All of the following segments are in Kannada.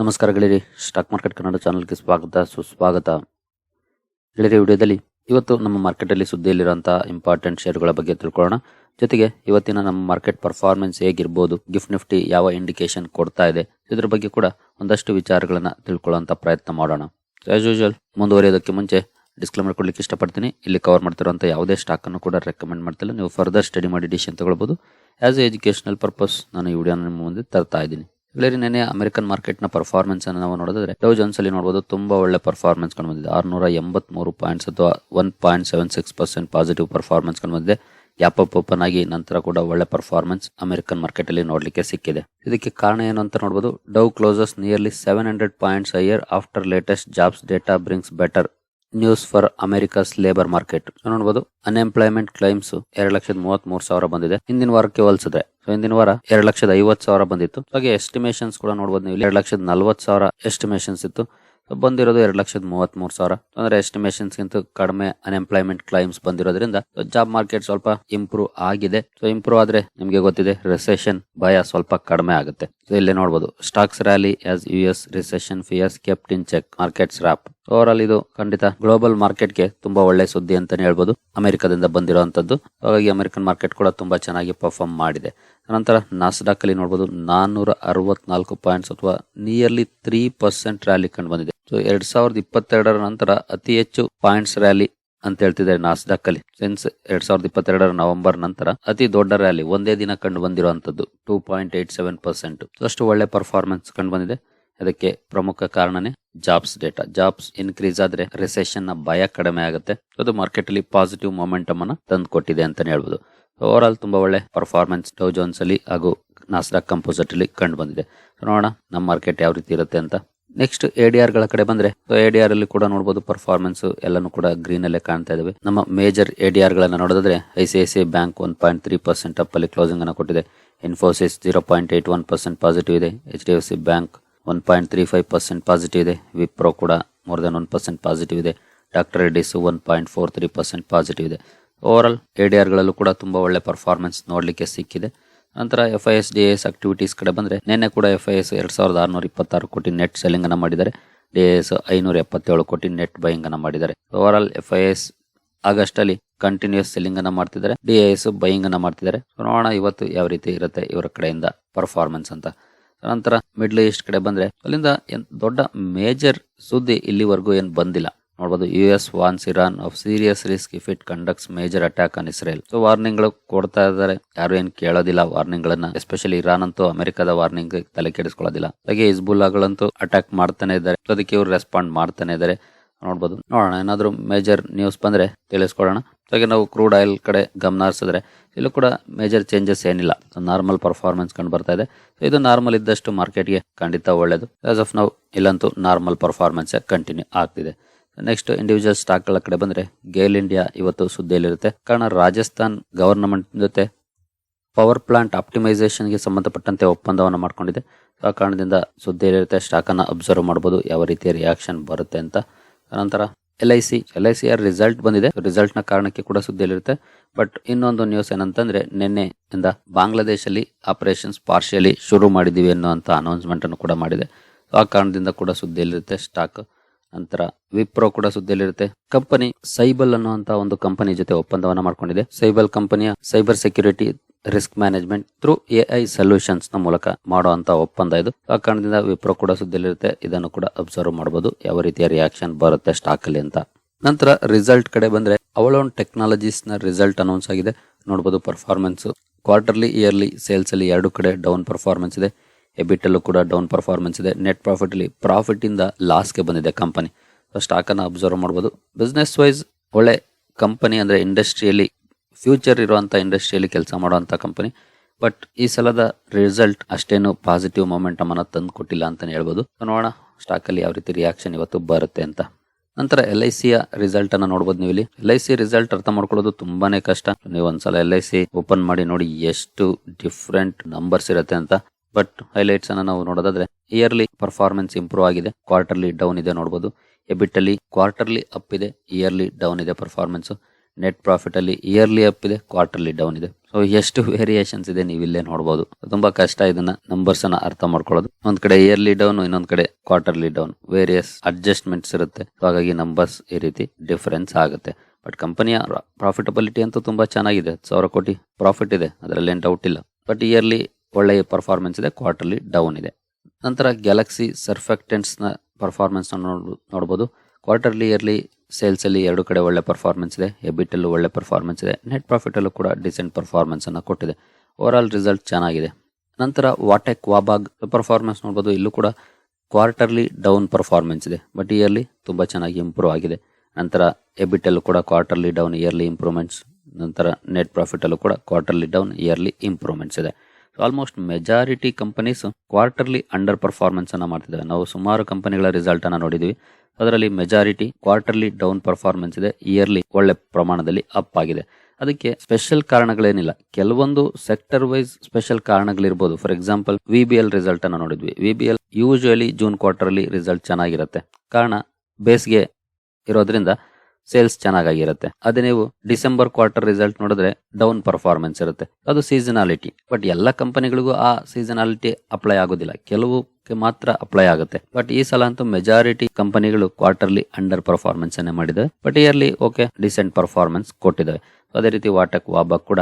ನಮಸ್ಕಾರ ಗೆಳೆಯರಿ, ಸ್ಟಾಕ್ ಮಾರ್ಕೆಟ್ ಕನ್ನಡ ಚಾನಲ್ಗೆ ಸ್ವಾಗತ, ಸುಸ್ವಾಗತ. ಗೆಳೆಯರಿ, ವಿಡಿಯೋದಲ್ಲಿ ಇವತ್ತು ನಮ್ಮ ಮಾರ್ಕೆಟಲ್ಲಿ ಸುದ್ದಿಯಲ್ಲಿರುವಂತಹ ಇಂಪಾರ್ಟೆಂಟ್ ಶೇರುಗಳ ಬಗ್ಗೆ ತಿಳ್ಕೊಳ್ಳೋಣ. ಜೊತೆಗೆ ಇವತ್ತಿನ ನಮ್ಮ ಮಾರ್ಕೆಟ್ ಪರ್ಫಾರ್ಮೆನ್ಸ್ ಹೇಗಿರ್ಬೋದು ಗಿಫ್ಟ್ ನಿಫ್ಟಿ ಯಾವ ಇಂಡಿಕೇಶನ್ ಕೊಡ್ತಾ ಇದೆ, ಇದ್ರ ಬಗ್ಗೆ ಕೂಡ ಒಂದಷ್ಟು ವಿಚಾರಗಳನ್ನು ತಿಳ್ಕೊಳ್ಳೋ ಪ್ರಯತ್ನ ಮಾಡೋಣ. ಆಸ್ ಯೂಶುವಲ್ ಮುಂದುವರಿಯೋದಕ್ಕೆ ಮುಂಚೆ ಡಿಸ್ಕ್ಲೇಮರ್ ಕೊಡ್ಲಿಕ್ಕೆ ಇಷ್ಟಪಡ್ತೀನಿ. ಇಲ್ಲಿ ಕವರ್ ಮಾಡ್ತಿರುವಂಥ ಯಾವುದೇ ಸ್ಟಾಕ್ ಅನ್ನು ಕೂಡ ರೆಕಮೆಂಡ್ ಮಾಡ್ತಿಲ್ಲ. ನೀವು ಫರ್ದರ್ ಸ್ಟಡಿ ಮಾಡಿ ಡಿಸಿಷನ್ ತಗೊಳ್ಬೋದು. ಆಸ್ ಎ ಎಜುಕೇಷನಲ್ ಪರ್ಪಸ್ ನಾನು ಈ ವಿಡಿಯೋನ ನಿಮ್ಮ ಮುಂದೆ ತರ್ತಾ ಇದ್ದೀನಿ. ಗೆಳೆಯರಿ ನೆನೆ ಅಮೆರಿಕನ್ ಮಾರ್ಕೆಟ್ನ ಪರ್ಫಾರ್ಮೆನ್ಸ್ ಅನ್ನು ನಾವು ನೋಡಿದ್ರೆ ಡೌ ಜೋನ್ಸ್ ಅಲ್ಲಿ ನೋಡಬಹುದು ತುಂಬಾ ಒಳ್ಳೆ ಪರ್ಫಾರ್ಮೆನ್ಸ್ ಕಂಡು ಬಂದಿದೆ ಆರ್ನೂರ ಎಂಬತ್ಮೂರು ಪಾಯಿಂಟ್ಸ್ ಅಥವಾ one point seven six percent positive performance ಕಂಡು ಬಂದಿದೆ ಯಾಪ್ ಅಪ್ ಓಪನ್ ಆಗಿ ನಂತರ ಕೂಡ ಒಳ್ಳೆ ಪರ್ಫಾರ್ಮೆನ್ಸ್ ಅಮೆರಿಕನ್ ಮಾರ್ಕೆಟ್ ಅಲ್ಲಿ ನೋಡ್ಲಿಕ್ಕೆ ಸಿಕ್ಕಿದೆ. ಇದಕ್ಕೆ ಕಾರಣ ಏನು ಅಂತ ನೋಡಬಹುದು Dow closes nearly seven hundred points higher after latest jobs data brings better news for America's labour market ನೋಡಬಹುದು ಅನ್ಎಂಪ್ಲಾಯ್ಮೆಂಟ್ ಕ್ಲೈಮ್ಸ್ ಎರಡ್ ಲಕ್ಷದ ಮೂವತ್ತ್ ಮೂರು ಸಾವಿರ ಬಂದಿದೆ. ಹಿಂದಿನ ವಾರಕ್ಕೆ ಹೋಲಿಸಿದ್ರೆ ಸೊ ಹಿಂದಿನ ವಾರ ಎರಡ್ ಲಕ್ಷದ ಐವತ್ ಸಾವಿರ ಬಂದಿತ್ತು. ಹಾಗೆ ಎಸ್ಟಿಮೇಷನ್ಸ್ ಕೂಡ ನೋಡಬಹುದು ನೀವು ಎರಡ್ ಲಕ್ಷದ ನಲ್ವತ್ ಸಾವಿರ ಎಸ್ಟಿಮೇಷನ್ಸ್ ಇತ್ತು. ಬಂದಿರೋದು ಎರಡ್ ಲಕ್ಷದ ಮೂವತ್ತ್ ಮೂರು ಸಾವಿರ ಅಂದ್ರೆ ಎಸ್ಟಿಮೇಷನ್ಸ್ ಗಿಂತ ಕಡಿಮೆ ಅನ್ಎಂಪ್ಲಾಯ್ಮೆಂಟ್ ಕ್ಲೈಮ್ಸ್ ಬಂದಿರೋದ್ರಿಂದ ಜಾಬ್ ಮಾರ್ಕೆಟ್ ಸ್ವಲ್ಪ ಇಂಪ್ರೂವ್ ಆಗಿದೆ. ಸೊ ಇಂಪ್ರೂವ್ ಆದ್ರೆ ನಿಮಗೆ ಗೊತ್ತಿದೆ ರಿಸೆಷನ್ ಭಯ ಸ್ವಲ್ಪ ಕಡಿಮೆ ಆಗುತ್ತೆ. ಇಲ್ಲಿ ನೋಡಬಹುದು stocks rally as U S recession fears kept in check markets wrap overall ಇದು ಖಂಡಿತ ಗ್ಲೋಬಲ್ ಮಾರ್ಕೆಟ್ಗೆ ತುಂಬಾ ಒಳ್ಳೆ ಸುದ್ದಿ ಅಂತಾನೆ ಹೇಳ್ಬೋದು. ಅಮೆರಿಕದಿಂದ ಬಂದಿರುವಂತದ್ದು. ಹಾಗಾಗಿ ಅಮೆರಿಕನ್ ಮಾರ್ಕೆಟ್ ಕೂಡ ತುಂಬಾ ಚೆನ್ನಾಗಿ ಪರ್ಫಾರ್ಮ್ ಮಾಡಿದೆ. ನಂತರ ನಾಸ್ಡಾಕ್ ಅಲ್ಲಿ ನೋಡಬಹುದು ನಾನ್ನೂರ ಅರವತ್ನಾಲ್ಕು ಪಾಯಿಂಟ್ಸ್ ಅಥವಾ ನಿಯರ್ಲಿ ತ್ರೀ ಪರ್ಸೆಂಟ್ ರ್ಯಾಲಿ ಕಂಡು ಬಂದಿದೆ. ಸೊ ಎರಡ್ ಸಾವಿರದ ಇಪ್ಪತ್ತೆರಡರ ನಂತರ ಅತಿ ಹೆಚ್ಚು ಪಾಯಿಂಟ್ಸ್ ರ್ಯಾಲಿ ಅಂತ ಹೇಳ್ತಿದ್ದಾರೆ ನಾಸ್ಡಾಕ್ ಅಲ್ಲಿ. ಸಿನ್ಸ್ ಎರಡ್ ಸಾವಿರದ ಇಪ್ಪತ್ತೆರಡರ ನವೆಂಬರ್ ನಂತರ ಅತಿ ದೊಡ್ಡ ರ್ಯಾಲಿ ಒಂದೇ ದಿನ ಕಂಡು ಬಂದಿರುವಂತದ್ದು two point eight seven percent ಅಷ್ಟು ಒಳ್ಳೆ ಪರ್ಫಾರ್ಮೆನ್ಸ್ ಕಂಡು ಬಂದಿದೆ. ಅದಕ್ಕೆ ಪ್ರಮುಖ ಕಾರಣನೇ ಜಾಬ್ಸ್ ಡೇಟಾ. ಜಾಬ್ಸ್ ಇನ್ಕ್ರೀಸ್ ಆದ್ರೆ ರಿಸೆಷನ್ನ ಭಯ ಕಡಿಮೆ ಆಗುತ್ತೆ. ಅದು ಮಾರ್ಕೆಟ್ ಅಲ್ಲಿ ಪಾಸಿಟಿವ್ ಮೊಮೆಂಟಮ್ ಅನ್ನ ತಂದು ಕೊಟ್ಟಿದೆ ಅಂತಾನೆ ಹೇಳ್ಬೋದು. ಓವರ್ ಆಲ್ ತುಂಬಾ ಒಳ್ಳೆ ಪರ್ಫಾರ್ಮೆನ್ಸ್ ಡೌ ಜೋನ್ಸ್ ಅಲ್ಲಿ ಹಾಗೂ ನಾಸ್ಡಾಕ್ ಕಂಪೋಸಿಟ್ ಅಲ್ಲಿ ಕಂಡು ಬಂದಿದೆ. ನೋಡೋಣ ನಮ್ಮ ಮಾರ್ಕೆಟ್ ಯಾವ ರೀತಿ ಇರುತ್ತೆ ಅಂತ. ನೆಕ್ಸ್ಟ್ ಎಡಿಆರ್ಗಳ ಕಡೆ ಬಂದ್ರೆ ಎಡಿಆರ್ ಅಲ್ಲಿ ಕೂಡ ನೋಡಬಹುದು ಪರ್ಫಾರ್ಮೆನ್ಸ್ ಎಲ್ಲಾನು ಕೂಡ ಗ್ರೀನ್ ಅಲ್ಲೇ ಕಾಣ್ತಾ ಇದಾವೆ. ನಮ್ಮ ಮೇಜರ್ ಎಡಿಆರ್ ಗಳನ್ನ ನೋಡಿದ್ರೆ I C I bank one point three percent up ಅಲ್ಲಿ ಕ್ಲೋಸಿಂಗ್ ಅನ್ನು ಕೊಟ್ಟಿದೆ. Infosys zero point eight one percent positive ಇದೆ. H D F C bank one point three five percent positive ಇದೆ. ವಿಪ್ರೋ ಕೂಡ more than one percent positive ಇದೆ. Doctor Reddy's one point four three percent positive ಇದೆ. ಓವರ್ ಆಲ್ ಡಿ ಗಳಲ್ಲೂ ಕೂಡ ತುಂಬಾ ಒಳ್ಳೆ ಪರ್ಫಾರ್ಮೆನ್ಸ್ ನೋಡಲಿಕ್ಕೆ ಸಿಕ್ಕಿದೆ. ನಂತರ F I S D S activities ಕಡೆ ಬಂದರೆ ನಿನ್ನೆ ಕೂಡ ಎಫ್ ಐ ಎಸ್ ಎರಡು ಸಾವಿರದ ಆರುನೂರ ಇಪ್ಪತ್ತಾರು ಕೋಟಿ ನೆಟ್ ಸೆಲ್ಲಿಂಗ್ ಅನ್ನ ಮಾಡಿದ್ದಾರೆ. ಡಿ ಎಸ್ ಐನೂರ ಎಪ್ಪತ್ತೇಳು ಕೋಟಿ ನೆಟ್ ಬೈಯಿಂಗ್ ಅನ್ನ ಮಾಡಿದ್ದಾರೆ. Overall F I S August ಅಲ್ಲಿ ಕಂಟಿನ್ಯೂಸ್ ಸೆಲ್ಲಿಂಗ್ ಅನ್ನ ಮಾಡ್ತಿದ್ದಾರೆ. ಡಿ ಎಸ್ ಬೈಯಿಂಗ್ ಅನ್ನ ಮಾಡ್ತಿದ್ದಾರೆ. ನೋಡೋಣ ಇವತ್ತು ಯಾವ ರೀತಿ ಇರುತ್ತೆ ಇವರ ಕಡೆಯಿಂದ ಪರ್ಫಾರ್ಮೆನ್ಸ್ ಅಂತ. ನಂತರ ಮಿಡ್ಲ್ ಈಸ್ಟ್ ಕಡೆ ಬಂದ್ರೆ ಅಲ್ಲಿಂದ ದೊಡ್ಡ ಮೇಜರ್ ಸುದ್ದಿ ಇಲ್ಲಿವರೆಗೂ ಏನ್ ಬಂದಿಲ್ಲ. ನೋಡಬಹುದು U S warns Iran of serious risk if it conducts major attack on Israel so ವಾರ್ನಿಂಗ್ಗಳು ಕೊಡ್ತಾ ಇದ್ದಾರೆ. ಯಾರು ಏನ್ ಕೇಳೋದಿಲ್ಲ ವಾರ್ನಿಂಗ್ ಗಳನ್ನ ಎಸ್ಪೆಷಲಿ ಇರಾನ್ ಅಂತೂ ಅಮೆರಿಕದ ವಾರ್ನಿಂಗ್ ತಲೆ ಕೆಡಿಸ್ಕೊಳ್ಳೋದಿಲ್ಲ. ಹಾಗೆ ಇಸ್ಬುಲ್ಲಾಗಳಂತೂ ಅಟ್ಯಾಕ್ ಮಾಡ್ತಾನೆ ಇದ್ದಾರೆ. ಅದಕ್ಕೆ ಇವ್ರು ರೆಸ್ಪಾಂಡ್ ಮಾಡ್ತಾನೆ ಇದ್ದಾರೆ. ನೋಡ್ಬೋದು. ನೋಡೋಣ, ಏನಾದರೂ ಮೇಜರ್ ನ್ಯೂಸ್ ಬಂದರೆ ತಿಳಿಸ್ಕೊಡೋಣ. ಹಾಗೆ ನಾವು ಕ್ರೂಡ್ ಆಯಿಲ್ ಕಡೆ ಗಮನ ಹರಿಸಿದ್ರೆ ಇಲ್ಲೂ ಕೂಡ ಮೇಜರ್ ಚೇಂಜಸ್ ಏನಿಲ್ಲ. ನಾರ್ಮಲ್ ಪರ್ಫಾರ್ಮೆನ್ಸ್ ಕಂಡು ಬರ್ತಾ ಇದೆ. ಇದು ನಾರ್ಮಲ್ ಇದ್ದಷ್ಟು ಮಾರ್ಕೆಟ್ಗೆ ಖಂಡಿತ ಒಳ್ಳೆಯದು ಆಸ್ ಆಫ್ ನಾವು ಇಲ್ಲಂತೂ ನಾರ್ಮಲ್ ಪರ್ಫಾರ್ಮೆನ್ಸ್ ಕಂಟಿನ್ಯೂ ಆಗ್ತಿದೆ. ನೆಕ್ಸ್ಟ್ ಇಂಡಿವಿಜುವಲ್ ಸ್ಟಾಕ್ಗಳ ಕಡೆ ಬಂದರೆ ಗೇಲ್ ಇಂಡಿಯಾ ಇವತ್ತು ಸುದ್ದಿಯಲ್ಲಿರುತ್ತೆ. ಕಾರಣ ರಾಜಸ್ಥಾನ್ ಗವರ್ನಮೆಂಟ್ ಜೊತೆ ಪವರ್ ಪ್ಲಾಂಟ್ ಆಪ್ಟಿಮೈಸೇಷನ್ಗೆ ಸಂಬಂಧಪಟ್ಟಂತೆ ಒಪ್ಪಂದವನ್ನು ಮಾಡ್ಕೊಂಡಿದೆ. ಆ ಕಾರಣದಿಂದ ಸುದ್ದಿಯಲ್ಲಿರುತ್ತೆ ಸ್ಟಾಕ್ ಅನ್ನ ಅಬ್ಸರ್ವ್ ಮಾಡ್ಬೋದು, ಯಾವ ರೀತಿಯ ರಿಯಾಕ್ಷನ್ ಬರುತ್ತೆ ಅಂತ. ನಂತರ L I C L I C R result ಬಂದಿದೆ. ರಿಸಲ್ಟ್ನ ಕಾರಣಕ್ಕೆ ಕೂಡ ಸುದ್ದಿಯಲ್ಲಿರುತ್ತೆ. ಬಟ್ ಇನ್ನೊಂದು ನ್ಯೂಸ್ ಏನಂತಂದ್ರೆ ನಿನ್ನೆ ಇಂದ ಬಾಂಗ್ಲಾದೇಶಲ್ಲಿ ಆಪರೇಷನ್ಸ್ ಪಾರ್ಶಿಯಲಿ ಶುರು ಮಾಡಿದ್ದೀವಿ ಅನ್ನುವಂತ ಅನೌನ್ಸ್ಮೆಂಟ್ ಅನ್ನು ಕೂಡ ಮಾಡಿದೆ. ಆ ಕಾರಣದಿಂದ ಕೂಡ ಸುದ್ದಿಯಲ್ಲಿರುತ್ತೆ ಸ್ಟಾಕ್ ನಂತರ ವಿಪ್ರೋ ಕೂಡ ಸುದ್ದಿಯಲ್ಲಿರುತ್ತೆ. ಕಂಪನಿ ಸೈಬಲ್ ಅನ್ನುವಂತ ಒಂದು ಕಂಪನಿ ಜೊತೆ ಒಪ್ಪಂದವನ್ನ ಮಾಡ್ಕೊಂಡಿದೆ. ಸೈಬಲ್ ಕಂಪನಿಯ cyber security risk management through A I ಸೊಲ್ಯೂಷನ್ಸ್ನ ಮೂಲಕ ಮಾಡುವಂತ ಒಪ್ಪಂದ ಇದು. ಆ ಕಾರಣದಿಂದ ವಿಪ್ರೋ ಕೂಡ ಸುದ್ದಿಯಲ್ಲಿರುತ್ತೆ. ಇದನ್ನು ಕೂಡ ಅಬ್ಸರ್ವ್ ಮಾಡಬಹುದು ಯಾವ ರೀತಿಯ ರಿಯಾಕ್ಷನ್ ಬರುತ್ತೆ ಸ್ಟಾಕ್ ಅಲ್ಲಿ ಅಂತ. ನಂತರ ರಿಸಲ್ಟ್ ಕಡೆ ಬಂದ್ರೆ ಅವಳೋನ್ ಟೆಕ್ನಾಲಜೀಸ್ನ ರಿಸಲ್ಟ್ ಅನೌನ್ಸ್ ಆಗಿದೆ. ನೋಡಬಹುದು ಪರ್ಫಾರ್ಮೆನ್ಸ್ ಕ್ವಾರ್ಟರ್ಲಿ ಇಯರ್ಲಿ ಸೇಲ್ಸ್ ಅಲ್ಲಿ ಎರಡು ಕಡೆ ಡೌನ್ ಪರ್ಫಾರ್ಮೆನ್ಸ್ ಇದೆ. ಎಬಿಟ್ ಅಲ್ಲೂ ಕೂಡ ಡೌನ್ ಪರ್ಫಾರ್ಮೆನ್ಸ್ ಇದೆ. ನೆಟ್ ಪ್ರಾಫಿಟ್ ಅಲ್ಲಿ ಪ್ರಾಫಿಟ್ ಇಂದ ಲಾಸ್ಗೆ ಬಂದಿದೆ ಕಂಪನಿ ಸ್ಟಾಕ್ ಅನ್ನ ಅಬ್ಸರ್ವ್ ಮಾಡಬಹುದು ಬಿಸ್ನೆಸ್ ವೈಸ್ ಒಳ್ಳೆ ಕಂಪನಿ ಅಂದ್ರೆ ಇಂಡಸ್ಟ್ರಿಯಲ್ಲಿ ಫ್ಯೂಚರ್ ಇರುವಂಥ ಇಂಡಸ್ಟ್ರಿಯಲ್ಲಿ ಕೆಲಸ ಮಾಡುವಂಥ ಕಂಪನಿ ಬಟ್ ಈ ಸಲದ ರಿಸಲ್ಟ್ ಅಷ್ಟೇನು ಪಾಸಿಟಿವ್ ಮೊಮೆಂಟಮ್ ಅನ್ನ ತಂದು ಕೊಟ್ಟಿಲ್ಲ ಅಂತಲೇ ಹೇಳ್ಬೋದು. ನೋಡೋಣ ಸ್ಟಾಕ್ ಅಲ್ಲಿ ಯಾವ ರೀತಿ ರಿಯಾಕ್ಷನ್ ಇವತ್ತು ಬರುತ್ತೆ ಅಂತ. ನಂತರ ಎಲ್ ಐ ಸಿಯ ರಿಸಲ್ಟ್ ಅನ್ನ ನೋಡಬಹುದು ನೀವು ಇಲ್ಲಿ ಎಲ್ ಐ ಸಿ ರಿಸಲ್ಟ್ ಅರ್ಥ ಮಾಡ್ಕೊಳ್ಳೋದು ತುಂಬಾನೇ ಕಷ್ಟ. ನೀವು ಒಂದ್ಸಲ ಎಲ್ ಐ ಸಿ ಓಪನ್ ಮಾಡಿ ನೋಡಿ ಎಷ್ಟು ಡಿಫ್ರೆಂಟ್ ನಂಬರ್ಸ್ ಇರುತ್ತೆ ಅಂತ. ಬಟ್ ಹೈಲೈಟ್ಸ್ ಅನ್ನ ನಾವು ನೋಡೋದಾದ್ರೆ ಇಯರ್ಲಿ ಪರ್ಫಾರ್ಮೆನ್ಸ್ ಇಂಪ್ರೂವ್ ಆಗಿದೆ. ಕ್ವಾರ್ಟರ್ಲಿ ಡೌನ್ ಇದೆ ನೋಡಬಹುದು ಎಬಿಟ್ ಅಲ್ಲಿ ಕ್ವಾರ್ಟರ್ಲಿ ಅಪ್ ಇದೆ ಇಯರ್ಲಿ ಡೌನ್ ಇದೆ ಪರ್ಫಾರ್ಮೆನ್ಸ್ ನೆಟ್ ಪ್ರಾಫಿಟ್ ಅಲ್ಲಿ ಇಯರ್ಲಿ ಅಪ್ ಇದೆ ಕ್ವಾರ್ಟರ್ಲಿ ಡೌನ್ ಇದೆ. ಸೊ ಎಷ್ಟು ವೇರಿಯೇಷನ್ಸ್ ಇದೆ ನೀವು ಇಲ್ಲೇ ನೋಡಬಹುದು ತುಂಬಾ ಕಷ್ಟ ಇದನ್ನ ನಂಬರ್ಸ್ ಅನ್ನ ಅರ್ಥ ಮಾಡ್ಕೊಳ್ಳೋದು. ಒಂದ್ ಕಡೆ ಇಯರ್ಲಿ ಡೌನ್ ಇನ್ನೊಂದ್ ಕಡೆ ಕ್ವಾರ್ಟರ್ಲಿ ಡೌನ್ ವೇರಿಯಸ್ ಅಡ್ಜಸ್ಟ್ಮೆಂಟ್ಸ್ ಇರುತ್ತೆ. ಹಾಗಾಗಿ ನಂಬರ್ಸ್ ಈ ರೀತಿ ಡಿಫರೆನ್ಸ್ ಆಗುತ್ತೆ. ಬಟ್ ಕಂಪನಿಯ ಪ್ರಾಫಿಟಬಿಲಿಟಿ ಅಂತೂ ತುಂಬಾ ಚೆನ್ನಾಗಿದೆ. ಸಾವಿರ ಕೋಟಿ ಪ್ರಾಫಿಟ್ ಇದೆ. ಅದರಲ್ಲಿ ಏನು ಡೌಟ್ ಇಲ್ಲ. ಬಟ್ ಇಯರ್ಲಿ ಒಳ್ಳೆಯ ಪರ್ಫಾರ್ಮೆನ್ಸ್ ಇದೆ ಕ್ವಾರ್ಟರ್ಲಿ ಡೌನ್ ಇದೆ. ನಂತರ ಗ್ಯಾಲಕ್ಸಿ ಸರ್ಫೆಕ್ಟೆಂಟ್ಸ್ನ ಪರ್ಫಾರ್ಮೆನ್ಸ್ ನೋಡಬಹುದು ಕ್ವಾರ್ಟರ್ಲಿ ಇಯರ್ಲಿ ಸೇಲ್ಸಲ್ಲಿ ಎರಡು ಕಡೆ ಒಳ್ಳೆ ಪರ್ಫಾರ್ಮೆನ್ಸ್ ಇದೆ. ಎಬಿಟಲ್ಲೂ ಒಳ್ಳೆ ಪರ್ಫಾರ್ಮೆನ್ಸ್ ಇದೆ. ನೆಟ್ ಪ್ರಾಫಿಟಲ್ಲೂ ಕೂಡ ಡಿಸೆಂಟ್ ಪರ್ಫಾರ್ಮೆನ್ಸನ್ನು ಕೊಟ್ಟಿದೆ. ಓವರ್ ಆಲ್ ರಿಸಲ್ಟ್ ಚೆನ್ನಾಗಿದೆ. ನಂತರ ವಾಟೆಕ್ ವಾಬಾಗ್ ಪರ್ಫಾರ್ಮೆನ್ಸ್ ನೋಡ್ಬೋದು. ಇಲ್ಲೂ ಕೂಡ ಕ್ವಾರ್ಟರ್ಲಿ ಡೌನ್ ಪರ್ಫಾರ್ಮೆನ್ಸ್ ಇದೆ. ಬಟ್ ಇಯರ್ಲಿ ತುಂಬ ಚೆನ್ನಾಗಿ ಇಂಪ್ರೂವ್ ಆಗಿದೆ. ನಂತರ ಎಬಿಟಲ್ಲೂ ಕೂಡ ಕ್ವಾರ್ಟರ್ಲಿ ಡೌನ್ ಇಯರ್ಲಿ ಇಂಪ್ರೂವ್ಮೆಂಟ್ಸ್ ನಂತರ ನೆಟ್ ಪ್ರಾಫಿಟಲ್ಲೂ ಕೂಡ ಕ್ವಾರ್ಟರ್ಲಿ ಡೌನ್ ಇಯರ್ಲಿ ಇಂಪ್ರೂವ್ಮೆಂಟ್ಸ್ ಇದೆ. Almost majority companies quarterly underperformance ಅನ್ನ ಮಾಡ್ತಿದ್ದಾವೆ ನಾವು ಸುಮಾರು ಕಂಪನಿಗಳ ರಿಸಲ್ಟ್ ಅನ್ನ ನೋಡಿದ್ವಿ. ಅದರಲ್ಲಿ ಮೆಜಾರಿಟಿ ಕ್ವಾರ್ಟರ್ಲಿ ಡೌನ್ ಪರ್ಫಾರ್ಮೆನ್ಸ್ ಇದೆ. ಇಯರ್ಲಿ ಒಳ್ಳೆ ಪ್ರಮಾಣದಲ್ಲಿ ಅಪ್ ಆಗಿದೆ. ಅದಕ್ಕೆ ಸ್ಪೆಷಲ್ ಕಾರಣಗಳೇನಿಲ್ಲ. ಕೆಲವೊಂದು sector wise special ಕಾರಣಗಳಿರ್ಬೋದು. For example V B L result ಅನ್ನ ನೋಡಿದ್ವಿ. V B L usually June quarter ಅಲ್ಲಿ ರಿಸಲ್ಟ್ ಚೆನ್ನಾಗಿರುತ್ತೆ. ಕಾರಣ ಬೇಸಿಗೆ ಇರೋದ್ರಿಂದ ಸೇಲ್ಸ್ ಚೆನ್ನಾಗಿರುತ್ತೆ ಅದೇ ನೀವು ಡಿಸೆಂಬರ್ ಕ್ವಾರ್ಟರ್ ರಿಸಲ್ಟ್ ನೋಡಿದ್ರೆ ಡೌನ್ ಪರ್ಫಾರ್ಮೆನ್ಸ್ ಇರುತ್ತೆ. ಅದು ಸೀಸನಾಲಿಟಿ. ಬಟ್ ಎಲ್ಲ ಕಂಪನಿಗಳಿಗೂ ಆ ಸೀಸನಾಲಿಟಿ ಅಪ್ಲೈ ಆಗೋದಿಲ್ಲ. ಕೆಲವು ಮಾತ್ರ ಅಪ್ಲೈ ಆಗುತ್ತೆ. ಬಟ್ ಈ ಸಲ ಅಂತೂ ಮೆಜಾರಿಟಿ ಕಂಪನಿಗಳು ಕ್ವಾರ್ಟರ್ಲಿ ಅಂಡರ್ ಪರ್ಫಾರ್ಮೆನ್ಸ್ ಅನ್ನೇ ಮಾಡಿದೆ. But yearly okay, decent performance ಕೊಟ್ಟಿದ್ದಾವೆ ಅದೇ ರೀತಿ ವಾಟಕ್ ವಾಬಕ್ ಕೂಡ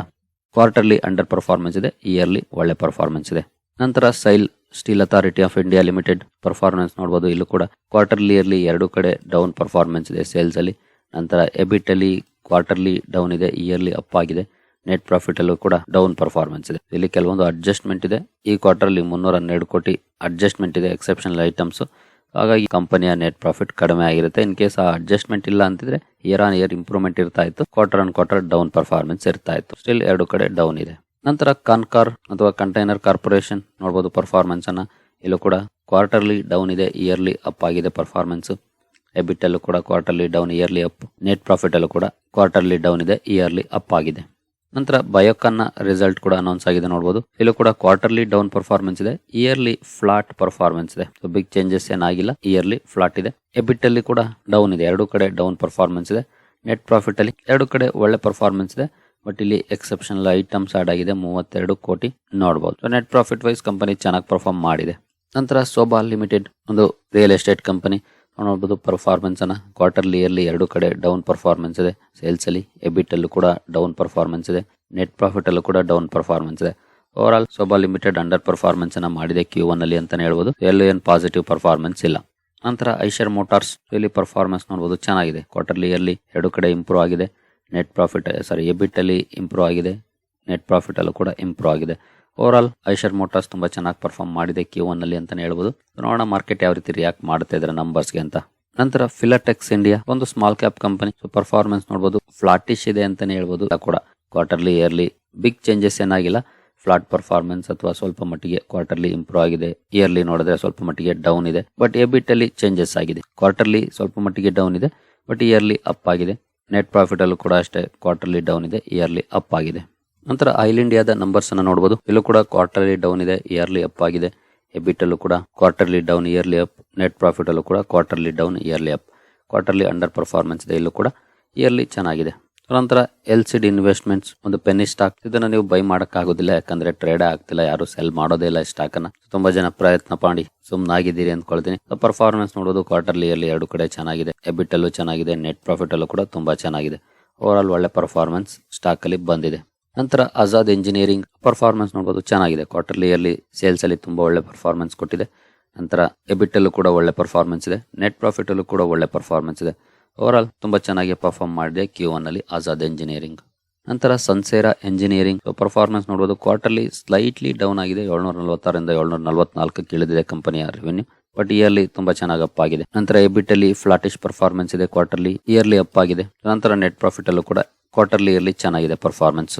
ಕ್ವಾರ್ಟರ್ಲಿ ಅಂಡರ್ ಪರ್ಫಾರ್ಮೆನ್ಸ್ ಇದೆ. ಇಯರ್ಲಿ ಒಳ್ಳೆ ಪರ್ಫಾರ್ಮೆನ್ಸ್ ಇದೆ. ನಂತರ SAIL steel authority of India limited performance ನೋಡಬಹುದು ಇಲ್ಲೂ ಕೂಡ ಕ್ವಾರ್ಟರ್ಲಿ ಇಯರ್ಲಿ ಎರಡು ಕಡೆ ಡೌನ್ ಪರ್ಫಾರ್ಮೆನ್ಸ್ ಇದೆ ಸೇಲ್ಸ್ ಅಲ್ಲಿ ನಂತರ ಎಬಿಟ್ ಅಲ್ಲಿ ಕ್ವಾರ್ಟರ್ಲಿ ಡೌನ್ ಇದೆ, ಇಯರ್ಲಿ ಅಪ್ ಆಗಿದೆ. ನೆಟ್ ಪ್ರಾಫಿಟ್ ಅಲ್ಲೂ ಕೂಡ ಡೌನ್ ಪರ್ಫಾರ್ಮೆನ್ಸ್ ಇದೆ. ಇಲ್ಲಿ ಕೆಲವೊಂದು ಅಡ್ಜಸ್ಟ್ಮೆಂಟ್ ಇದೆ. ಈ ಕ್ವಾರ್ಟರ್ ಅಲ್ಲಿ ಮುನ್ನೂರ ಹನ್ನೆರಡು ಕೋಟಿ ಅಡ್ಜಸ್ಟ್ಮೆಂಟ್ ಇದೆ, ಎಕ್ಸೆಪ್ಷನಲ್ ಐಟಮ್ಸ್. ಹಾಗಾಗಿ ಕಂಪನಿಯ ನೆಟ್ ಪ್ರಾಫಿಟ್ ಕಡಿಮೆ ಆಗಿರುತ್ತೆ. ಇನ್ ಕೇಸ್ ಆ ಅಡ್ಜಸ್ಟ್ಮೆಂಟ್ ಇಲ್ಲ ಅಂತಿದ್ರೆ ಇಯರ್ ಆನ್ ಇಯರ್ ಇಂಪ್ರೂವ್ಮೆಂಟ್ ಇರ್ತಾ ಇತ್ತು. Quarter on quarter down performance ಇರ್ತಾ ಇತ್ತು. ಸ್ಟಿಲ್ ಎರಡು ಕಡೆ ಡೌನ್ ಇದೆ. ನಂತರ ಕಾನ್ಕಾರ್ ಅಥವಾ ಕಂಟೈನರ್ ಕಾರ್ಪೊರೇಷನ್ ನೋಡಬಹುದು ಪರ್ಫಾರ್ಮೆನ್ಸ್ ಅನ್ನ ಇಲ್ಲೂ ಕೂಡ ಕ್ವಾರ್ಟರ್ಲಿ ಡೌನ್ ಇದೆ, ಇಯರ್ಲಿ ಅಪ್ ಆಗಿದೆ ಪರ್ಫಾರ್ಮೆನ್ಸ್. ಎಬಿಟ್ ಅಲ್ಲೂ ಕೂಡ quarterly down, yearly up, net profit ಅಲ್ಲೂ ಕೂಡ ಕ್ವಾರ್ಟರ್ಲಿ ಡೌನ್ ಇದೆ, ಇಯರ್ಲಿ ಅಪ್ ಆಗಿದೆ. ನಂತರ ಬಯೋಕನ್ನ ರಿಸಲ್ಟ್ ಕೂಡ ಅನೌನ್ಸ್ ಆಗಿದೆ ನೋಡಬಹುದು ಇಲ್ಲಿ ಕೂಡ ಕ್ವಾರ್ಟರ್ಲಿ ಡೌನ್ ಪರ್ಫಾರ್ಮೆನ್ಸ್ ಇದೆ, ಇಯರ್ಲಿ ಫ್ಲಾಟ್ ಪರ್ಫಾರ್ಮೆನ್ಸ್ ಇದೆ. ಸೊ ಬಿಗ್ ಚೇಂಜಸ್ ಏನಾಗಿಲ್ಲ, ಇಯರ್ಲಿ ಫ್ಲಾಟ್ ಇದೆ. ಎಬಿಟ್ ಅಲ್ಲಿ ಕೂಡ ಡೌನ್ ಇದೆ, ಎರಡು ಕಡೆ ಡೌನ್ ಪರ್ಫಾರ್ಮೆನ್ಸ್ ಇದೆ. ನೆಟ್ ಪ್ರಾಫಿಟ್ ಅಲ್ಲಿ ಎರಡು ಕಡೆ ಒಳ್ಳೆ ಪರ್ಫಾರ್ಮೆನ್ಸ್ ಇದೆ ಬಟ್ ಇಲ್ಲಿ ಎಕ್ಸೆಪ್ಷನಲ್ ಐಟಮ್ಸ್ ಆಡ್ ಆಗಿದೆ, ಮೂವತ್ತೆರಡು ಕೋಟಿ ನೋಡಬಹುದು so net profit wise company ಚೆನ್ನಾಗಿ ಪರ್ಫಾರ್ಮ್ ಮಾಡಿದೆ. ನಂತರ ಸೋಬಾ ಲಿಮಿಟೆಡ್, ಒಂದು ರಿಯಲ್ ಎಸ್ಟೇಟ್ ಕಂಪನಿ ನೋಡಬಹುದು ಪರ್ಫಾರ್ಮೆನ್ಸ್ ಅನ್ನ. ಕ್ವಾರ್ಟರ್ಲಿ ಇಯರ್ಲಿ ಎರಡು ಕಡೆ ಡೌನ್ ಪರ್ಫಾರ್ಮೆನ್ಸ್ ಇದೆ. ಸೇಲ್ಸ್ ಅಲ್ಲಿ ಎಬಿಟ್ ಅಲ್ಲೂ ಕೂಡ ಡೌನ್ ಪರ್ಫಾರ್ಮೆನ್ಸ್ ಇದೆ. ನೆಟ್ ಪ್ರಾಫಿಟ್ ಅಲ್ಲೂ ಕೂಡ ಡೌನ್ ಪರ್ಫಾರ್ಮೆನ್ಸ್ ಇದೆ. Over all Sobha limited under performance ಅನ್ನ ಮಾಡಿದೆ ಕ್ಯೂ ಒನ್ ಅಲ್ಲಿ ಅಂತಾನೆ ಹೇಳ್ಬೋದು. ಎಲ್ಲೂ ಏನು ಪಾಸಿಟಿವ್ ಪರ್ಫಾರ್ಮೆನ್ಸ್ ಇಲ್ಲ. ನಂತರ ಐಷರ್ ಮೋಟಾರ್ಸ್ ಇಲ್ಲಿ ಪರ್ಫಾರ್ಮೆನ್ಸ್ ನೋಡ್ಬೋದು, ಚೆನ್ನಾಗಿದೆ. ಕ್ವಾರ್ಟರ್ಲಿ ಇಯರ್ಲಿ ಎರಡು ಕಡೆ ಇಂಪ್ರೂವ್ ಆಗಿದೆ. ನೆಟ್ ಪ್ರಾಫಿಟ್ ಸಾರಿ ಎಬಿಟ್ ಅಲ್ಲಿ ಇಂಪ್ರೂವ್ ಆಗಿದೆ. ನೆಟ್ ಪ್ರಾಫಿಟ್ ಅಲ್ಲೂ ಕೂಡ ಇಂಪ್ರೂವ್ ಆಗಿದೆ. ಓವರ್ ಆಲ್ ಐಶರ್ ಮೋಟಾರ್ಸ್ ತುಂಬಾ ಚೆನ್ನಾಗಿ ಪರ್ಫಾರ್ಮ್ ಮಾಡಿದೆ ಕ್ಯೂ ಒನ್ ಅಲ್ಲಿ ಅಂತಾನೆ ಹೇಳ್ಬೋದು. ನೋಡೋಣ ಮಾರ್ಕೆಟ್ ಯಾವ ರೀತಿ ರಿಯಾಕ್ಟ್ ಮಾಡ್ತಾ ಇದ್ರೆ ನಂಬರ್ಸ್ಗೆ ಅಂತ. ನಂತರ ಫಿಲಟೆಕ್ಸ್ ಇಂಡಿಯಾ ಒಂದು ಸ್ಮಾಲ್ ಕ್ಯಾಪ್ ಕಂಪನಿ ಪರ್ಫಾರ್ಮೆನ್ಸ್ ನೋಡಬಹುದು ಫ್ಲಾಟಿಶ್ ಇದೆ ಅಂತಾನೆ ಹೇಳ್ಬೋದು ಕೂಡ. ಕ್ವಾರ್ಟರ್ಲಿ ಇಯರ್ಲಿ ಬಿಗ್ ಚೇಂಜಸ್ ಏನಾಗಿಲ್ಲ. ಫ್ಲಾಟ್ ಪರ್ಫಾರ್ಮೆನ್ಸ್ ಅಥವಾ ಸ್ವಲ್ಪ ಮಟ್ಟಿಗೆ ಕ್ವಾರ್ಟರ್ಲಿ ಇಂಪ್ರೂವ್ ಆಗಿದೆ. ಇಯರ್ಲಿ ನೋಡಿದ್ರೆ ಸ್ವಲ್ಪ ಮಟ್ಟಿಗೆ ಡೌನ್ ಇದೆ. ಬಟ್ ಎಬಿಟ್ ಅಲ್ಲಿ ಚೇಂಜಸ್ ಆಗಿದೆ. ಕ್ವಾರ್ಟರ್ಲಿ ಸ್ವಲ್ಪ ಮಟ್ಟಿಗೆ ಡೌನ್ ಇದೆ. ಬಟ್ ಇಯರ್ಲಿ ಅಪ್ ಆಗಿದೆ. ನೆಟ್ ಪ್ರಾಫಿಟ್ ಅಲ್ಲೂ ಕೂಡ ಅಷ್ಟೇ ಕ್ವಾರ್ಟರ್ಲಿ ಡೌನ್ ಇದೆ. ಇಯರ್ಲಿ ಅಪ್ ಆಗಿದೆ. ನಂತರ ಆಯಿಲ್ ಇಂಡಿಯಾದ ನಂಬರ್ಸ್ ಅನ್ನ ನೋಡಬಹುದು ಇಲ್ಲೂ ಕೂಡ ಕ್ವಾರ್ಟರ್ಲಿ ಡೌನ್ ಇದೆ ಇಯರ್ಲಿ ಅಪ್ ಆಗಿದೆ. ಎಬಿಟ್ ಅಲ್ಲೂ ಕೂಡ quarterly down yearly up net profit ಅಲ್ಲೂ ಕೂಡ quarterly down yearly up quarterly underperformance ಇದೆ, ಇಲ್ಲೂ ಕೂಡ ಇಯರ್ಲಿ ಚೆನ್ನಾಗಿದೆ. ನಂತರ ಎಲ್ ಸಿ ಡಿ ಇನ್ವೆಸ್ಟ್ಮೆಂಟ್ಸ್ ಒಂದು ಪೆನ್ನಿ ಸ್ಟಾಕ್ ಇದನ್ನ ನೀವು ಬೈ ಮಾಡಕ್ ಆಗೋದಿಲ್ಲ ಯಾಕಂದ್ರೆ ಟ್ರೇಡ್ ಆಗ್ತಿಲ್ಲ, ಯಾರು ಸೆಲ್ ಮಾಡೋದೇ ಇಲ್ಲ ಸ್ಟಾಕ್ ಅನ್ನ. ತುಂಬಾ ಜನ ಪ್ರಯತ್ನ ಮಾಡಿ ಸುಮ್ಮನಾಗಿದ್ದೀರಿ ಅಂದ್ಕೊಳ್ತೀನಿ. ಪರ್ಫಾರ್ಮೆನ್ಸ್ ನೋಡೋದು ಕ್ವಾರ್ಟರ್ಲಿ ಇಯರ್ಲಿ ಎರಡು ಕಡೆ ಚೆನ್ನಾಗಿದೆ. ಎಬಿಟ್ ಅಲ್ಲೂ ಚೆನ್ನಾಗಿದೆ ನೆಟ್ ಪ್ರಾಫಿಟ್ ಅಲ್ಲೂ ಕೂಡ ತುಂಬಾ ಚೆನ್ನಾಗಿದೆ. ಓವರ್ ಆಲ್ ಒಳ್ಳೆ ಪರ್ಫಾರ್ಮೆನ್ಸ್ ಸ್ಟಾಕ್ ಅಲ್ಲಿ ಬಂದಿದೆ. ನಂತರ ಆಜಾದ್ ಇಂಜಿನಿಯರಿಂಗ್ ಪರ್ಫಾರ್ಮೆನ್ಸ್ ನೋಡಬಹುದು ಚೆನ್ನಾಗಿದೆ. ಕ್ವಾರ್ಟರ್ಲಿ ಸೇಲ್ಸಲ್ಲಿ ಸೇಲ್ಸ್ ಅಲ್ಲಿ ತುಂಬಾ ಒಳ್ಳೆ ಪರ್ಫಾರ್ಮೆನ್ಸ್ ಕೊಟ್ಟಿದೆ. ನಂತರ ಎಬಿಟಲ್ಲೂ ಕೂಡ ಒಳ್ಳೆ ಪರ್ಫಾರ್ಮೆನ್ಸ್ ಇದೆ. ನೆಟ್ ಪ್ರಾಫಿಟಲ್ಲೂ ಕೂಡ ಒಳ್ಳೆ ಪರ್ಫಾರ್ಮೆನ್ಸ್ ಇದೆ. ಓವರ್ ಆಲ್ ತುಂಬಾ ಚೆನ್ನಾಗಿ ಪರ್ಫಾರ್ಮ್ ಮಾಡಿದೆ ಕ್ಯೂ ಒನ್ನಲ್ಲಿ ಆಜಾದ್ ಇಂಜಿನಿಯರಿಂಗ್ ನಂತರ ಸನ್ಸೇರಾ ಇಂಜಿನಿಯರಿಂಗ್ ಪರ್ಫಾರ್ಮೆನ್ಸ್ ನೋಡಬಹುದು ಕ್ವಾರ್ಟರ್ಲಿ ಸ್ಲೈಟ್ಲಿ ಡೌನ್ ಆಗಿದೆ. ಏಳ್ನೂರ ನಲವತ್ತಾರರಿಂದ ಏಳ್ನೂರ ನಲವತ್ನಾಲ್ಕಕ್ಕೆ ಇಳಿದಿದೆ ಕಂಪನಿಯ ರೆವೆನ್ಯೂ ಬಟ್ ಇಯರ್ಲಿ ತುಂಬಾ ಚೆನ್ನಾಗಿ ಅಪ್ ಆಗಿದೆ. ನಂತರ ಎಬಿಟಲ್ಲಿ ಫ್ಲಾಟಿಶ್ ಪರ್ಫಾರ್ಮೆನ್ಸ್ ಇದೆ ಕ್ವಾರ್ಟರ್ಲಿ ಇಯರ್ಲಿ ಅಪ್ ಆಗಿದೆ. ನಂತರ ನೆಟ್ ಪ್ರಾಫಿಟ್ ಅಲ್ಲೂ ಕೂಡ ಕ್ವಾರ್ಟರ್ಲಿ ಇಯರ್ಲಿ ಚೆನ್ನಾಗಿದೆ ಪರ್ಫಾರ್ಮೆನ್ಸ್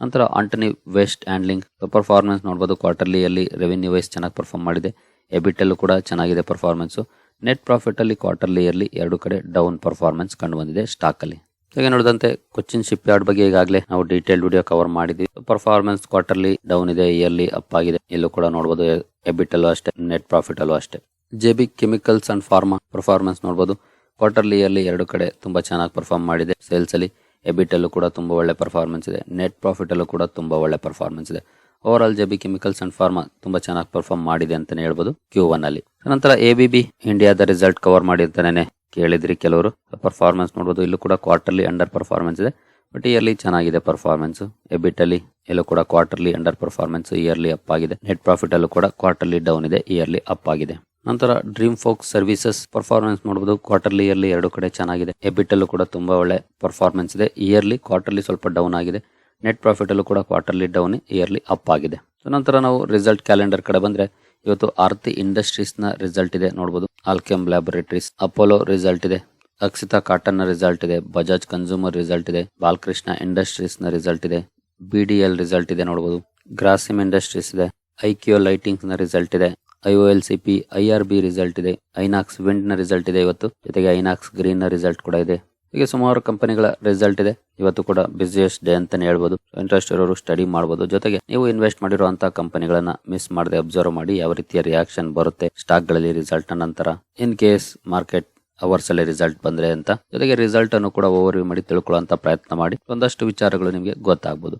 ನಂತರ ಆಂಟನಿ ವೆಸ್ಟ್ ಹ್ಯಾಂಡ್ಲಿಂಗ್. ಪರ್ಫಾರ್ಮೆನ್ಸ್ ನೋಡಬಹುದು ಕ್ವಾರ್ಟರ್ಲಿಯಲ್ಲಿ ರೆವಿನ್ಯೂ ವೈಸ್ ಚೆನ್ನಾಗಿ ಪರ್ಫಾರ್ಮ್ ಮಾಡಿದೆ. ಎಬಿಟಲ್ಲೂ ಕೂಡ ಚೆನ್ನಾಗಿದೆ ಪರ್ಫಾರ್ಮೆನ್ಸು ನೆಟ್ ಪ್ರಾಫಿಟಲ್ಲಿ ಅಲ್ಲಿ ಕ್ವಾರ್ಟರ್ಲಿ ಇಯರ್ಲಿ ಎರಡು ಕಡೆ ಡೌನ್ ಪರ್ಫಾರ್ಮೆನ್ಸ್ ಕಂಡು ಬಂದಿದೆ ಸ್ಟಾಕ್ ಅಲ್ಲಿ. ಹಾಗೆ ನೋಡಿದಂತೆ ಕೊಚ್ಚಿನ್ ಶಿಪ್ ಯಾರ್ಡ್ ಬಗ್ಗೆ ಈಗಾಗಲೇ ನಾವು ಡೀಟೇಲ್ ವಿಡಿಯೋ ಕವರ್ ಮಾಡಿದ್ವಿ. ಪರ್ಫಾರ್ಮೆನ್ಸ್ ಕ್ವಾರ್ಟರ್ಲಿ ಡೌನ್ ಇದೆ. ಇಯರ್ಲಿ ಅಪ್ ಆಗಿದೆ. ಇಲ್ಲೂ ಕೂಡ ನೋಡಬಹುದು ಎಬಿಟಲ್ಲೂ ಅಷ್ಟೇ ನೆಟ್ ಪ್ರಾಫಿಟ್ ಅಲ್ಲೂ ಅಷ್ಟೇ. J B chemicals and pharma performance ನೋಡಬಹುದು ಕ್ವಾರ್ಟರ್ಲಿ ಇಯರ್ಲಿ ಎರಡು ಕಡೆ ತುಂಬಾ ಚೆನ್ನಾಗಿ ಪರ್ಫಾರ್ಮ್ ಮಾಡಿದೆ. ಸೇಲ್ಸ್ ಅಲ್ಲಿ ಎಬಿಟ್ ಅಲ್ಲೂ ಕೂಡ ತುಂಬಾ ಒಳ್ಳೆ ಪರ್ಫಾರ್ಮೆನ್ಸ್ ಇದೆ. ನೆಟ್ ಪ್ರಾಫಿಟಲ್ಲೂ ಕೂಡ ತುಂಬಾ ಒಳ್ಳೆ ಪರ್ಫಾರ್ಮೆನ್ಸ್ ಇದೆ. Overall JB chemicals and pharma ತುಂಬಾ ಚೆನ್ನಾಗಿ ಪರ್ಫಾರ್ಮ್ ಮಾಡಿದೆ ಅಂತಲೇ ಹೇಳ್ಬೋದು ಕ್ಯೂ ಒನ್ ಅಲ್ಲಿ. ನಂತರ ಎ ಬಿ ಬಿ ಇಂಡಿಯಾದ ರಿಸಲ್ಟ್ ಕವರ್ ಮಾಡಿ ಅಂತಾನೆ ಕೇಳಿದ್ರಿ ಕೆಲವರು. ಪರ್ಫಾರ್ಮೆನ್ಸ್ ನೋಡ್ಬೋದು, ಇಲ್ಲೂ ಕೂಡ ಕ್ವಾರ್ಟರ್ಲಿ ಅಂಡರ್ ಪರ್ಫಾರ್ಮೆನ್ಸ್ ಇದೆ. ಬಟ್ ಇಯರ್ಲಿ ಚೆನ್ನಾಗಿದೆ ಪರ್ಫಾರ್ಮೆನ್ಸ್ ಎಬಿಟಲ್ಲಿ ಎಲ್ಲೂ ಕೂಡ quarterly under performance yearly up ಆಗಿದೆ. ನೆಟ್ ಪ್ರಾಫಿಟ್ ಅಲ್ಲೂ ಕೂಡ ಕ್ವಾರ್ಟರ್ಲಿ ಡೌನ್ ಇದೆ ಇಯರ್ಲಿ ಅಪ್ ಆಗಿದೆ. ನಂತರ ಡ್ರೀಮ್ ಫೋಕ್ಸ್ ಸರ್ವಿಸಸ್ ಪರ್ಫಾರ್ಮೆನ್ಸ್ ನೋಡಬಹುದು ಕ್ವಾರ್ಟರ್ಲಿ ಇಯರ್ಲಿ ಎರಡು ಕಡೆ ಚೆನ್ನಾಗಿದೆ. ಎಬಿಟ್ ಅಲ್ಲೂ ಕೂಡ ತುಂಬಾ ಒಳ್ಳೆ ಪರ್ಫಾರ್ಮೆನ್ಸ್ ಇದೆ. ಇಯರ್ಲಿ ಕ್ವಾರ್ಟರ್ಲಿ ಸ್ವಲ್ಪ ಡೌನ್ ಆಗಿದೆ. ನೆಟ್ ಪ್ರಾಫಿಟ್ ಅಲ್ಲೂ ಕೂಡ ಕ್ವಾರ್ಟರ್ಲಿ ಡೌನ್ ಇಯರ್ಲಿ ಅಪ್ ಆಗಿದೆ. ಸೊ ನಂತರ ನಾವು ರಿಸಲ್ಟ್ ಕ್ಯಾಲೆಂಡರ್ ಕಡೆ ಬಂದ್ರೆ ಇವತ್ತು ಆರ್ತಿ ಇಂಡಸ್ಟ್ರೀಸ್ನ ರಿಸಲ್ಟ್ ಇದೆ ನೋಡಬಹುದು ಆಲ್ಕೆಮ್ ಲ್ಯಾಬೊರೇಟರೀಸ್ ಅಪೋಲೋ ರಿಸಲ್ಟ್ ಇದೆ. ಅಕ್ಷಿತಾ ಕಾಟನ್ನ ರಿಸಲ್ಟ್ ಇದೆ. ಬಜಾಜ್ ಕನ್ಸ್ಯೂಮರ್ ರಿಸಲ್ಟ್ ಇದೆ. ಬಾಲಕೃಷ್ಣ ಇಂಡಸ್ಟ್ರೀಸ್ನ ರಿಸಲ್ಟ್ ಇದೆ. ಬಿಡಿಎಲ್ ರಿಸಲ್ಟ್ ಇದೆ ನೋಡಬಹುದು ಗ್ರಾಸಿಮ್ ಇಂಡಸ್ಟ್ರೀಸ್ ಇದೆ. ಐಕ್ಯೋ ಲೈಟಿಂಗ್ಸ್ನ ರಿಸಲ್ಟ್ ಇದೆ. IOL C P I R B result ಇದೆ. ಐನಾಕ್ಸ್ ವಿಂಡ್ನ ರಿಸಲ್ಟ್ ಇದೆ ಇವತ್ತು. ಜೊತೆಗೆ ಐನಾಕ್ಸ್ ಗ್ರೀನ್ನ ರಿಸಲ್ಟ್ ಕೂಡ ಇದೆ. ಹೀಗೆ ಸುಮಾರು ಕಂಪನಿಗಳ ರಿಸಲ್ಟ್ ಇದೆ. ಇವತ್ತು ಕೂಡ ಬಿಸಿಯೆಸ್ಟ್ ಡೇ ಅಂತಾನೆ ಹೇಳ್ಬೋದು. ಇಂಟ್ರೆಸ್ಟ್ ಇರೋರು ಸ್ಟಡಿ ಮಾಡಬಹುದು ಜೊತೆಗೆ ನೀವು ಇನ್ವೆಸ್ಟ್ ಮಾಡಿರುವಂತಹ ಕಂಪನಿಗಳನ್ನ ಮಿಸ್ ಮಾಡದೆ ಅಬ್ಸರ್ವ್ ಮಾಡಿ ಯಾವ ರೀತಿಯ ರಿಯಾಕ್ಷನ್ ಬರುತ್ತೆ ಸ್ಟಾಕ್ಗಳಲ್ಲಿ ರಿಸಲ್ಟ್ ನಂತರ. ಇನ್ ಕೇಸ್ ಮಾರ್ಕೆಟ್ ಅವರ್ಸ್ ಅಲ್ಲಿ ರಿಸಲ್ಟ್ ಬಂದ್ರೆ ಅಂತ. ಜೊತೆಗೆ ರಿಸಲ್ಟ್ ಅನ್ನು ಕೂಡ ಓವರ್ ವ್ಯೂ ಮಾಡಿ ತಿಳ್ಕೊಳ್ಳುವಂತ ಪ್ರಯತ್ನ ಮಾಡಿ. ಒಂದಷ್ಟು ವಿಚಾರಗಳು ನಿಮಗೆ ಗೊತ್ತಾಗಬಹುದು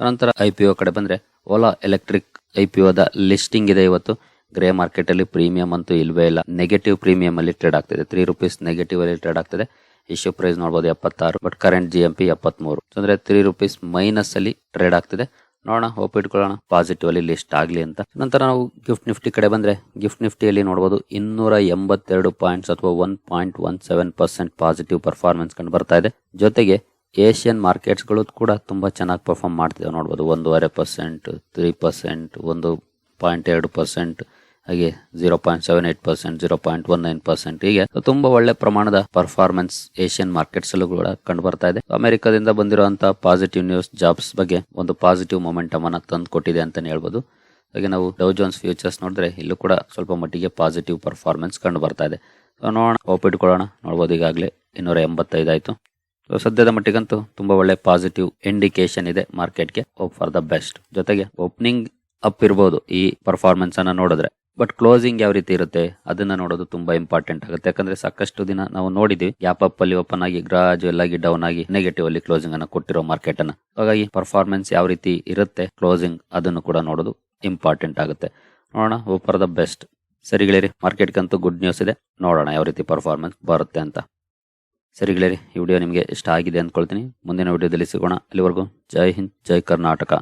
ನಂತರ ಐ ಪಿ ಒ ಕಡೆ ಬಂದ್ರೆ Ola electric I P listing ಇದೆ ಇವತ್ತು. ಗ್ರೇ ಮಾರ್ಕೆಟ್ ಅಲ್ಲಿ ಪ್ರೀಮಿಯಂ ಅಂತೂ ಇಲ್ವೇ ಇಲ್ಲ. ನೆಗೆಟಿವ್ ಪ್ರೀಮಿಯಂ ಅಲ್ಲಿ ಟ್ರೇಡ್ ಆಗ್ತಿದೆ. ತ್ರೀ ರುಪೀಸ್ ನೆಗೆಟಿವ್ ಅಲ್ಲಿ ಟ್ರೇಡ್ ಆಗ್ತಿದೆ. ಇಶ್ಯೂ ಪ್ರೈಸ್ ನೋಡಬಹುದು ಎಪ್ಪತ್ತಾರು but current G M P ಎಪ್ಪತ್ಮೂರು. ಅಂದ್ರೆ ತ್ರೀ ರುಪೀಸ್ ಮೈನಸ್ ಅಲ್ಲಿ ಟ್ರೇಡ್ ಆಗ್ತಿದೆ. ನೋಡೋಣ ಹೋಪ್ ಇಟ್ಕೊಳ್ಳೋಣ. ಪಾಸಿಟಿವ್ ಅಲ್ಲಿ ಲಿಸ್ಟ್ ಆಗಲಿ ಅಂತ. ನಂತರ ನಾವು ಗಿಫ್ಟ್ ನಿಫ್ಟಿ ಕಡೆ ಬಂದ್ರೆ ಗಿಫ್ಟ್ ನಿಫ್ಟಿಯಲ್ಲಿ ನೋಡಬಹುದು ಇನ್ನೂರ ಎಂಬತ್ತೆರಡು ಪಾಯಿಂಟ್ಸ್ ಅಥವಾ one point one seven percent positive performance ಕಂಡು ಬರ್ತಾ ಇದೆ. ಜೊತೆಗೆ ಏಷ್ಯನ್ ಮಾರ್ಕೆಟ್ಸ್ಗಳು ಕೂಡ ತುಂಬಾ ಚೆನ್ನಾಗಿ ಪರ್ಫಾರ್ಮ್ ಮಾಡ್ತಿದೆ ನೋಡಬಹುದು ಒಂದೂವರೆ ಪರ್ಸೆಂಟ್ ತ್ರೀ ಪರ್ಸೆಂಟ್ ಒಂದು ಪಾಯಿಂಟ್ ಎರಡು ಪರ್ಸೆಂಟ್ ಹಾಗೆ zero point seven eight percent zero point one nine percent ಹೀಗೆ ತುಂಬಾ ಒಳ್ಳೆ ಪ್ರಮಾಣದ ಪರ್ಫಾರ್ಮೆನ್ಸ್ ಏಷ್ಯನ್ ಮಾರ್ಕೆಟ್ಸ್ ಅಲ್ಲೂ ಕೂಡ ಕಂಡು ಬರ್ತಾ ಇದೆ. ಅಮೆರಿಕದಿಂದ ಬಂದಿರುವಂತಹ ಪಾಸಿಟಿವ್ ನ್ಯೂಸ್ ಜಾಬ್ಸ್ ಬಗ್ಗೆ ಒಂದು ಪಾಸಿಟಿವ್ ಮೊಮೆಂಟಮ್ ಅನ್ನ ತಂದು ಕೊಟ್ಟಿದೆ ಅಂತಾನೆ ಹೇಳ್ಬೋದು. ಹಾಗೆ ನಾವು ಡೌ ಜೋನ್ಸ್ ಫ್ಯೂಚರ್ಸ್ ನೋಡಿದ್ರೆ ಇಲ್ಲೂ ಕೂಡ ಸ್ವಲ್ಪ ಮಟ್ಟಿಗೆ ಪಾಸಿಟಿವ್ ಪರ್ಫಾರ್ಮೆನ್ಸ್ ಕಂಡು ಬರ್ತಾ ಇದೆ. ನೋಡೋಣ ಹೋಪ್ ಇಟ್ಕೊಳ್ಳೋಣ. ನೋಡ್ಬೋದು ಈಗಾಗಲೇ ಇನ್ನೂರ ಎಂಬತ್ತೈದು ಆಯ್ತು. ಸೊ ಸದ್ಯದ ಮಟ್ಟಿಗಂತೂ ತುಂಬಾ ಒಳ್ಳೆ ಪಾಸಿಟಿವ್ ಇಂಡಿಕೇಶನ್ ಇದೆ ಮಾರ್ಕೆಟ್ಗೆ ಹೋಪ್ ಫಾರ್ ದ ಬೆಸ್ಟ್ ಜೊತೆಗೆ ಓಪನಿಂಗ್ ಅಪ್ ಇರಬಹುದು ಈ ಪರ್ಫಾರ್ಮೆನ್ಸ್ ಅನ್ನ ನೋಡಿದ್ರೆ. ಬಟ್ ಕ್ಲೋಸಿಂಗ್ ಯಾವ ರೀತಿ ಇರುತ್ತೆ ಅದನ್ನ ನೋಡೋದು ತುಂಬಾ ಇಂಪಾರ್ಟೆಂಟ್ ಆಗುತ್ತೆ. ಯಾಕಂದ್ರೆ ಸಾಕಷ್ಟು ದಿನ ನಾವು ನೋಡಿದ್ವಿ ಗ್ಯಾಪ್ ಅಪ್ ಅಲ್ಲಿ ಓಪನ್ ಆಗಿ ಗ್ರಾಜುಯಲ್ ಆಗಿ ಡೌನ್ ಆಗಿ ನೆಗೆಟಿವ್ ಅಲ್ಲಿ ಕ್ಲೋಸಿಂಗ್ ಅನ್ನ ಕೊಟ್ಟಿರೋ ಮಾರ್ಕೆಟ್ ಅನ್ನ. ಹಾಗಾಗಿ ಪರ್ಫಾರ್ಮೆನ್ಸ್ ಯಾವ ರೀತಿ ಇರುತ್ತೆ ಕ್ಲೋಸಿಂಗ್ ಅದನ್ನು ಕೂಡ ನೋಡೋದು ಇಂಪಾರ್ಟೆಂಟ್ ಆಗುತ್ತೆ. ನೋಡೋಣ ಓಪರ್ ದ ಬೆಸ್ಟ್ ಸರಿ ಗೆಳೆಯರಿ ಮಾರ್ಕೆಟ್ಗಂತೂ ಗುಡ್ ನ್ಯೂಸ್ ಇದೆ. ನೋಡೋಣ ಯಾವ ರೀತಿ ಪರ್ಫಾರ್ಮೆನ್ಸ್ ಬರುತ್ತೆ ಅಂತ. ಸರಿ ಗೆಳೆಯರಿ, ಈ ವಿಡಿಯೋ ನಿಮಗೆ ಇಷ್ಟ ಆಗಿದೆ ಅಂದ್ಕೊಳ್ತೀನಿ. ಮುಂದಿನ ವಿಡಿಯೋದಲ್ಲಿ ಸಿಗೋಣ. ಅಲ್ಲಿವರೆಗೂ ಜೈ ಹಿಂದ್, ಜೈ ಕರ್ನಾಟಕ.